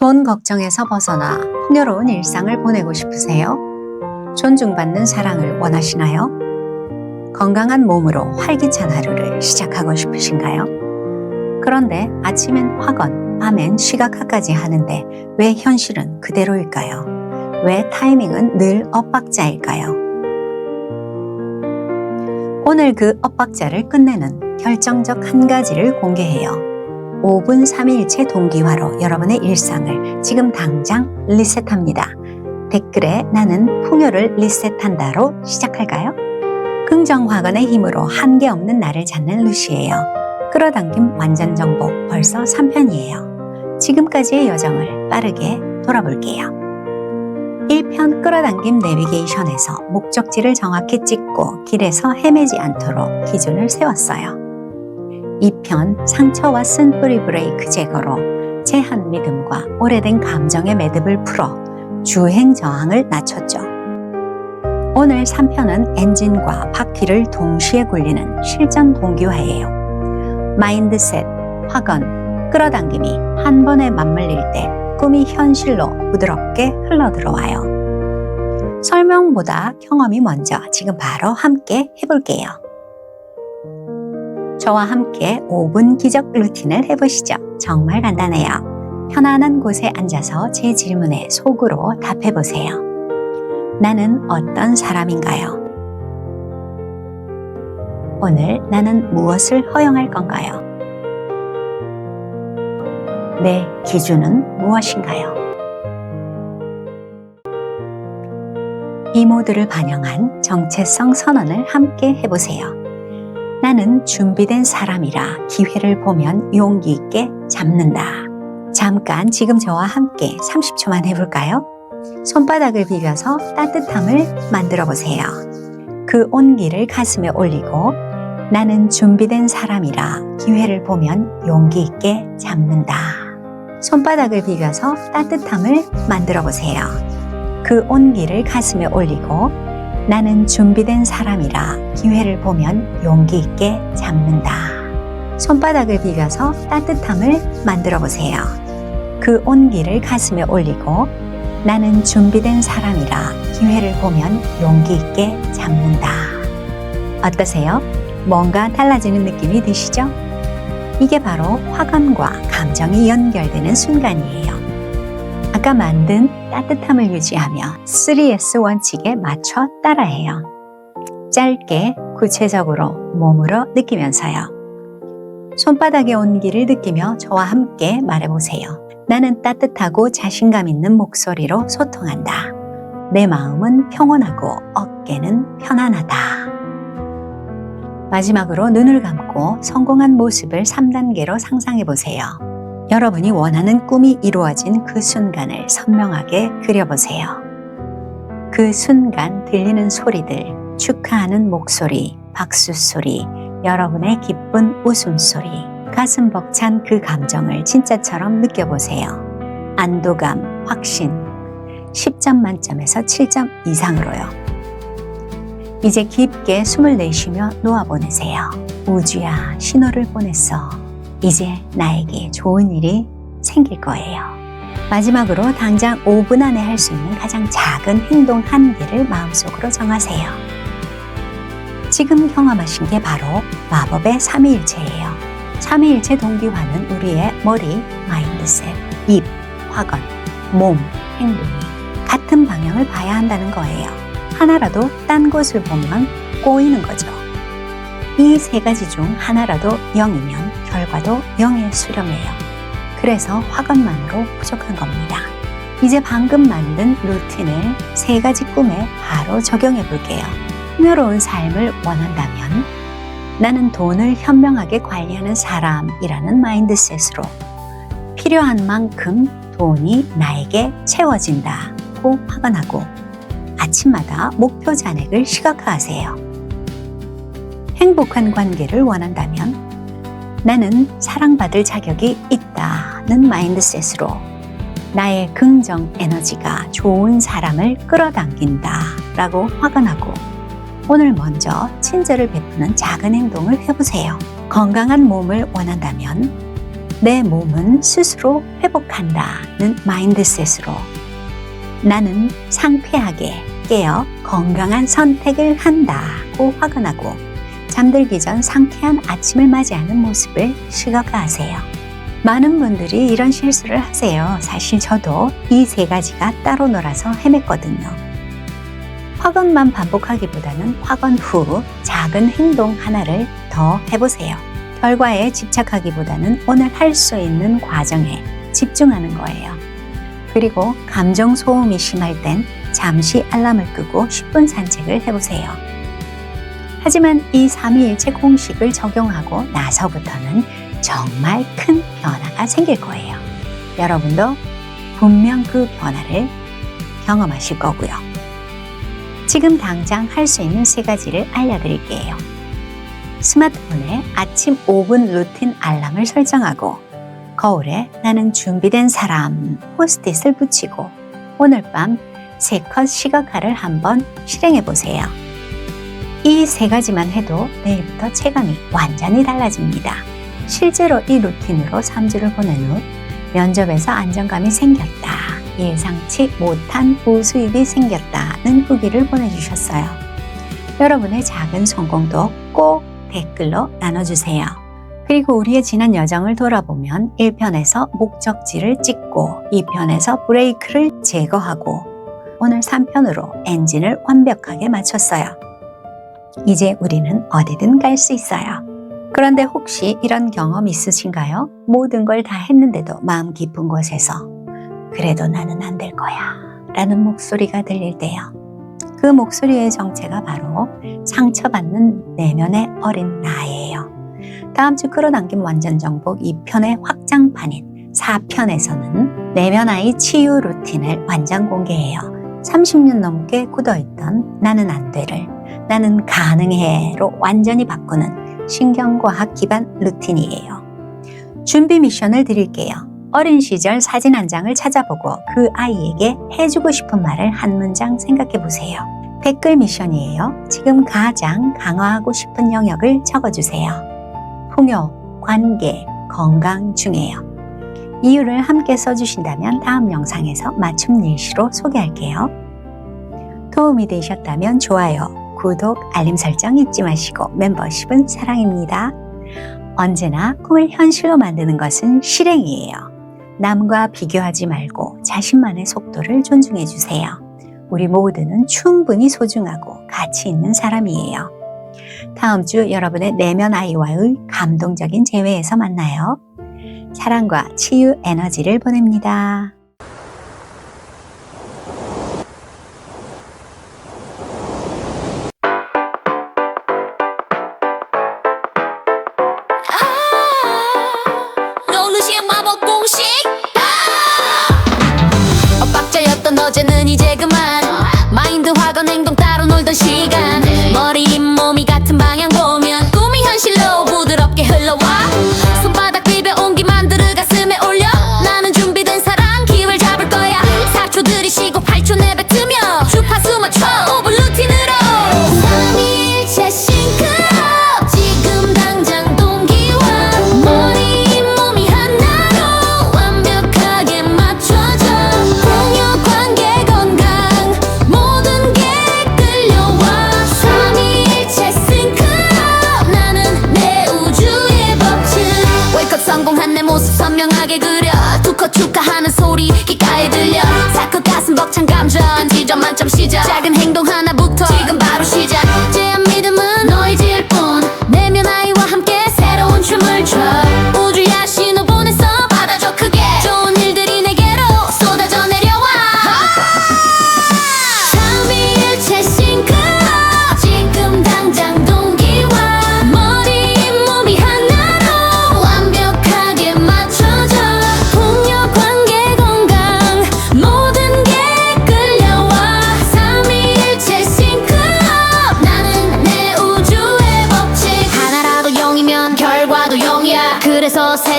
돈 걱정에서 벗어나 풍요로운 일상을 보내고 싶으세요? 존중받는 사랑을 원하시나요? 건강한 몸으로 활기찬 하루를 시작하고 싶으신가요? 그런데 아침엔 확언, 밤엔 시각화까지 하는데 왜 현실은 그대로일까요? 왜 타이밍은 늘 엇박자일까요? 오늘 그 엇박자를 끝내는 결정적 한 가지를 공개해요. 5분 3일체 동기화로 여러분의 일상을 지금 당장 리셋합니다. 댓글에 나는 풍요를 리셋한다로 시작할까요? 긍정화건의 힘으로 한계 없는 나를 찾는 루시예요. 끌어당김 완전 정복 벌써 3편이에요. 지금까지의 여정을 빠르게 돌아볼게요. 1편 끌어당김 내비게이션에서 목적지를 정확히 찍고 길에서 헤매지 않도록 기준을 세웠어요. 2편 상처와 쓴뿌리 브레이크 제거로 제한 믿음과 오래된 감정의 매듭을 풀어 주행 저항을 낮췄죠. 오늘 3편은 엔진과 바퀴를 동시에 굴리는 실전 동기화예요. 마인드셋, 확언, 끌어당김이 한 번에 맞물릴 때 꿈이 현실로 부드럽게 흘러들어와요. 설명보다 경험이 먼저 지금 바로 함께 해볼게요. 저와 함께 5분 기적 루틴을 해보시죠. 정말 간단해요. 편안한 곳에 앉아서 제 질문에 속으로 답해보세요. 나는 어떤 사람인가요? 오늘 나는 무엇을 허용할 건가요? 내 기준은 무엇인가요? 이 모두를 반영한 정체성 선언을 함께 해보세요. 나는 준비된 사람이라 기회를 보면 용기 있게 잡는다. 잠깐 지금 저와 함께 30초만 해볼까요? 손바닥을 비벼서 따뜻함을 만들어 보세요. 그 온기를 가슴에 올리고 나는 준비된 사람이라 기회를 보면 용기 있게 잡는다. 손바닥을 비벼서 따뜻함을 만들어 보세요. 그 온기를 가슴에 올리고 나는 준비된 사람이라 기회를 보면 용기 있게 잡는다. 손바닥을 비벼서 따뜻함을 만들어 보세요. 그 온기를 가슴에 올리고 나는 준비된 사람이라 기회를 보면 용기 있게 잡는다. 어떠세요? 뭔가 달라지는 느낌이 드시죠? 이게 바로 화관과 감정이 연결되는 순간이에요. 아까 만든 따뜻함을 유지하며 3S 원칙에 맞춰 따라해요. 짧게 구체적으로 몸으로 느끼면서요. 손바닥의 온기를 느끼며 저와 함께 말해보세요. 나는 따뜻하고 자신감 있는 목소리로 소통한다. 내 마음은 평온하고 어깨는 편안하다. 마지막으로 눈을 감고 성공한 모습을 3단계로 상상해 보세요. 여러분이 원하는 꿈이 이루어진 그 순간을 선명하게 그려보세요. 그 순간 들리는 소리들, 축하하는 목소리, 박수 소리, 여러분의 기쁜 웃음소리, 가슴 벅찬 그 감정을 진짜처럼 느껴보세요. 안도감, 확신, 10점 만점에서 7점 이상으로요. 이제 깊게 숨을 내쉬며 놓아보내세요. 우주야, 신호를 보냈어. 이제 나에게 좋은 일이 생길 거예요. 마지막으로 당장 5분 안에 할 수 있는 가장 작은 행동 한 개를 마음속으로 정하세요. 지금 경험하신 게 바로 마법의 삼위일체예요. 삼위일체 동기화는 우리의 머리, 마인드셋, 입, 화건, 몸, 행동이 같은 방향을 봐야 한다는 거예요. 하나라도 딴 곳을 보면 꼬이는 거죠. 이 세 가지 중 하나라도 0이면 결과도 0에 수렴해요. 그래서 화건만으로 부족한 겁니다. 이제 방금 만든 루틴을 세 가지 꿈에 바로 적용해 볼게요. 풍요로운 삶을 원한다면 나는 돈을 현명하게 관리하는 사람이라는 마인드셋으로 필요한 만큼 돈이 나에게 채워진다고 확언하고 아침마다 목표 잔액을 시각화하세요. 행복한 관계를 원한다면 나는 사랑받을 자격이 있다는 마인드셋으로 나의 긍정 에너지가 좋은 사람을 끌어당긴다 라고 확언하고 오늘 먼저 친절을 베푸는 작은 행동을 해보세요. 건강한 몸을 원한다면 내 몸은 스스로 회복한다는 마인드셋으로 나는 상쾌하게 깨어 건강한 선택을 한다고 확언하고 잠들기 전 상쾌한 아침을 맞이하는 모습을 시각화하세요. 많은 분들이 이런 실수를 하세요. 사실 저도 이 세 가지가 따로 놀아서 헤맸거든요. 확언만 반복하기보다는 확언 후 작은 행동 하나를 더 해보세요. 결과에 집착하기보다는 오늘 할 수 있는 과정에 집중하는 거예요. 그리고 감정 소음이 심할 땐 잠시 알람을 끄고 10분 산책을 해보세요. 하지만 이 삼위일체 공식을 적용하고 나서부터는 정말 큰 변화가 생길 거예요. 여러분도 분명 그 변화를 경험하실 거고요. 지금 당장 할 수 있는 세 가지를 알려드릴게요. 스마트폰에 아침 5분 루틴 알람을 설정하고 거울에 나는 준비된 사람 포스트잇을 붙이고 오늘 밤 세컷 시각화를 한번 실행해 보세요. 이 세 가지만 해도 내일부터 체감이 완전히 달라집니다. 실제로 이 루틴으로 3주를 보낸 후 면접에서 안정감이 생겼다. 예상치 못한 부수입이 생겼다는 후기를 보내주셨어요. 여러분의 작은 성공도 꼭 댓글로 나눠주세요. 그리고 우리의 지난 여정을 돌아보면 1편에서 목적지를 찍고 2편에서 브레이크를 제거하고 오늘 3편으로 엔진을 완벽하게 맞췄어요. 이제 우리는 어디든 갈 수 있어요. 그런데 혹시 이런 경험 있으신가요? 모든 걸 다 했는데도 마음 깊은 곳에서 그래도 나는 안 될 거야 라는 목소리가 들릴 때요. 그 목소리의 정체가 바로 상처받는 내면의 어린 나예요. 다음 주 끌어당긴 완전 정복 2편의 확장판인 4편에서는 내면 아이 치유 루틴을 완전 공개해요. 30년 넘게 굳어있던 나는 안 돼를 나는 가능해로 완전히 바꾸는 신경과학 기반 루틴이에요. 준비 미션을 드릴게요. 어린 시절 사진 한 장을 찾아보고 그 아이에게 해주고 싶은 말을 한 문장 생각해 보세요. 댓글 미션이에요. 지금 가장 강화하고 싶은 영역을 적어주세요. 풍요, 관계, 건강 중에요. 이유를 함께 써주신다면 다음 영상에서 맞춤 예시로 소개할게요. 도움이 되셨다면 좋아요, 구독, 알림 설정 잊지 마시고 멤버십은 사랑입니다. 언제나 꿈을 현실로 만드는 것은 실행이에요. 남과 비교하지 말고 자신만의 속도를 존중해 주세요. 우리 모두는 충분히 소중하고 가치 있는 사람이에요. 다음 주 여러분의 내면 아이와의 감동적인 재회에서 만나요. 사랑과 치유 에너지를 보냅니다.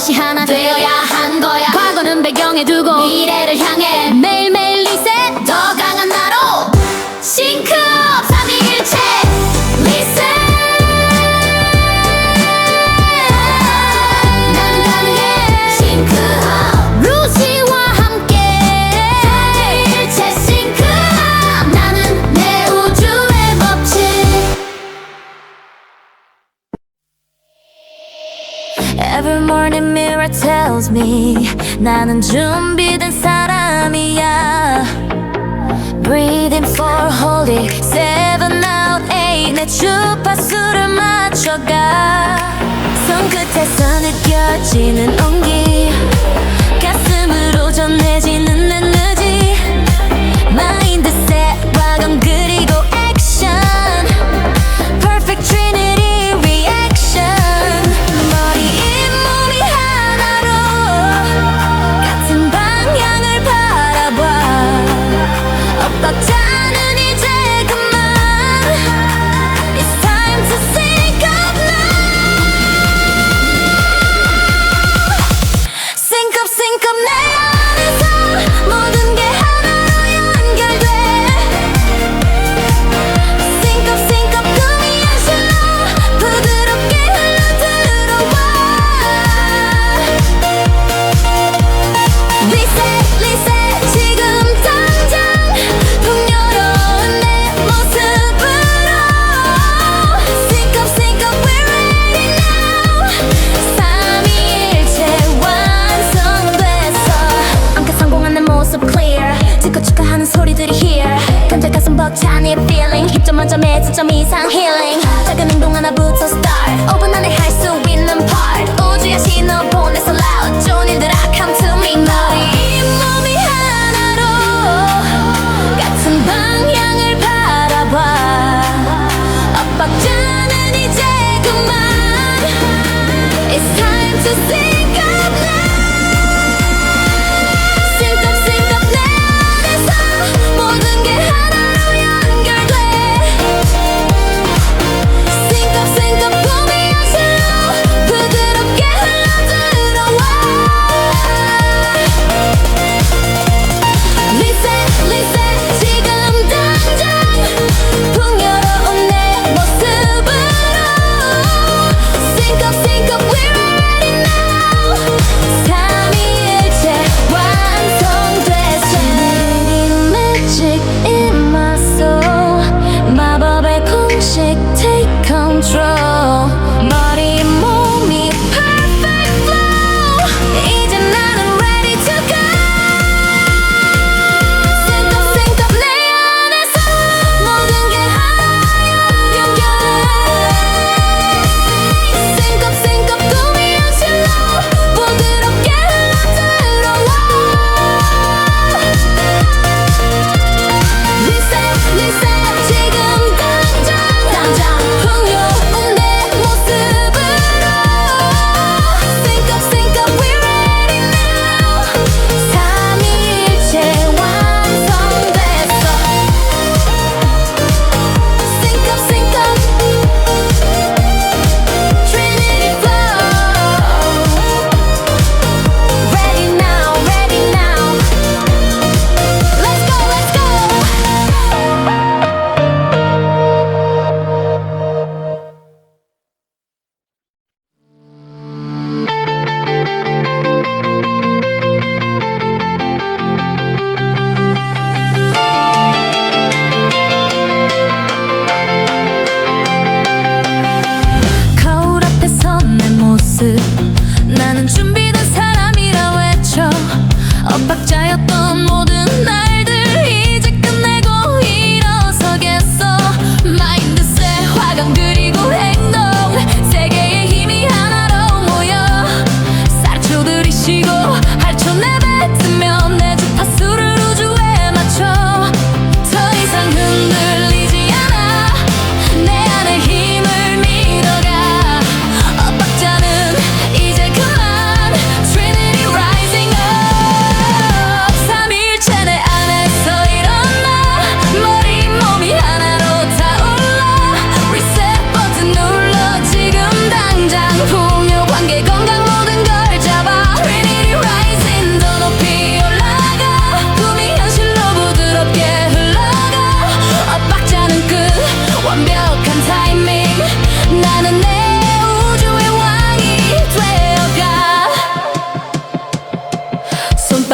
셋이 하나 되어야 한 거야. 과거는 배경에 두고 미래를 knows me. 나는 준비된 사람이야. Breathing for holy Seven out eight. 내 주파수를 맞춰가. 손끝에서 느껴지는 온기. 가슴으로 전해지는 내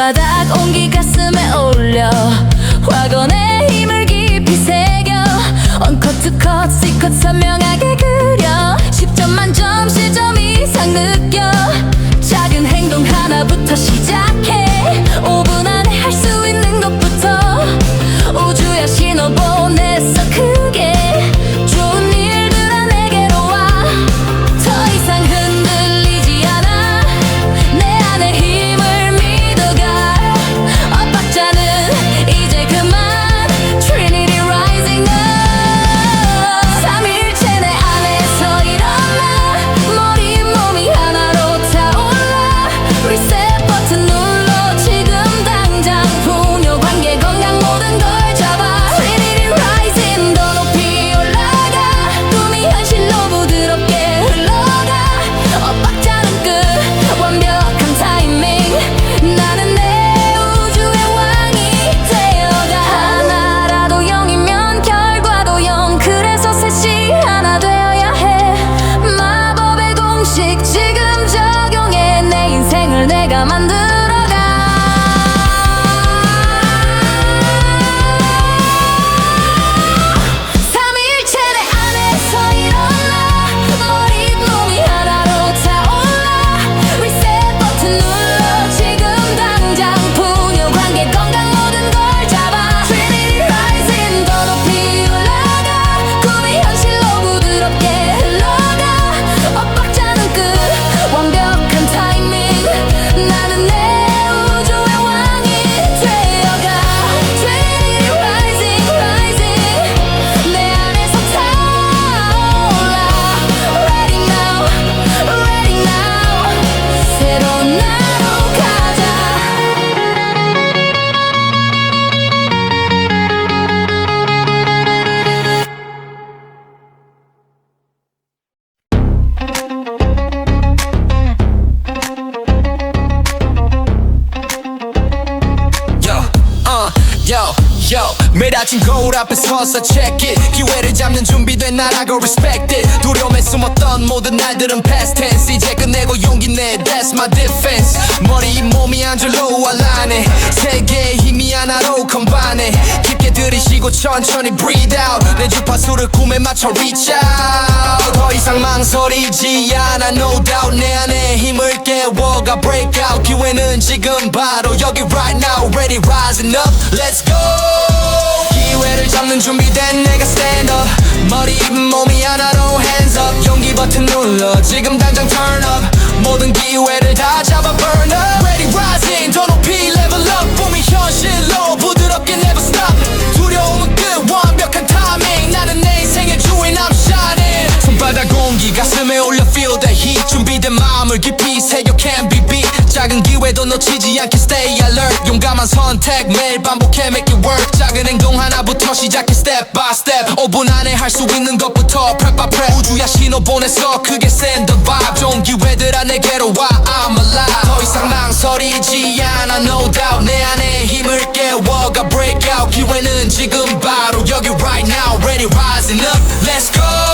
바닥 온기 가슴에 올려. 화건의 힘을 깊이 새겨. 언컷 투컷 C컷 선명하게 그려. 10점 만점 시점 이상 느껴. 작은 행동 하나부터 시작해. 서서 check it. 기회를 잡는 준비된 나라고 respect it. 두려움에 숨었던 모든 날들은 past tense. 이제 끝내고 용기 내 That's my defense. 머리 몸이 안절로 알라네. 세계의 힘이 하나로 컴바네 깊게 들이쉬고 천천히 breathe out. 내 주파수를 꿈에 맞춰 reach out. 더 이상 망설이지 않아 no doubt. 내 안에 힘을 깨워가 break out. 기회는 지금 바로 여기 right now. Ready rising up. Let's go 기회를 잡는 준비된 내가 stand up 머리 입은 몸이 하나로 hands up. 용기 버튼 눌러. 지금 당장 turn up. 모든 기회를 다 잡아 burn up. Ready rising. 더 높이 level up. 꿈이 현실 선택 매일 반복해 make it work 작은 행동 하나부터 시작해 step by step 5분 안에 할 수 있는 것부터 prep by prep 우주야 신호 보냈어 크게 send the vibe 좋은 기회들아 내게로 와 I'm alive 더 이상 망설이지 않아 no doubt 내 안에 힘을 깨워가 break out 기회는 지금 바로 여기 right now ready rising up let's go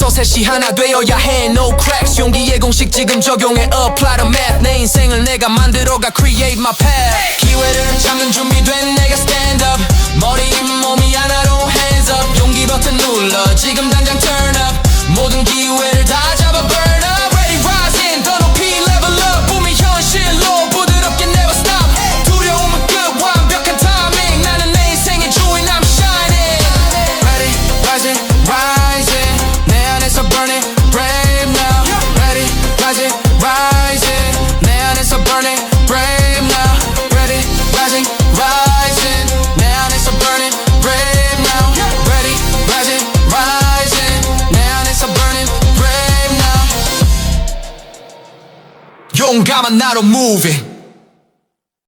그래서 셋이 하나 되어야 해. No cracks. 용기의 공식 지금 적용해. Apply the math. 내 인생을 내가 만들어가 create my path. 기회를 잡는 준비된 내가 stand up. 머리 몸이 하나로 hands up. 용기 버튼 눌러. 지금 당장 turn up. 모든 기 brave now 용감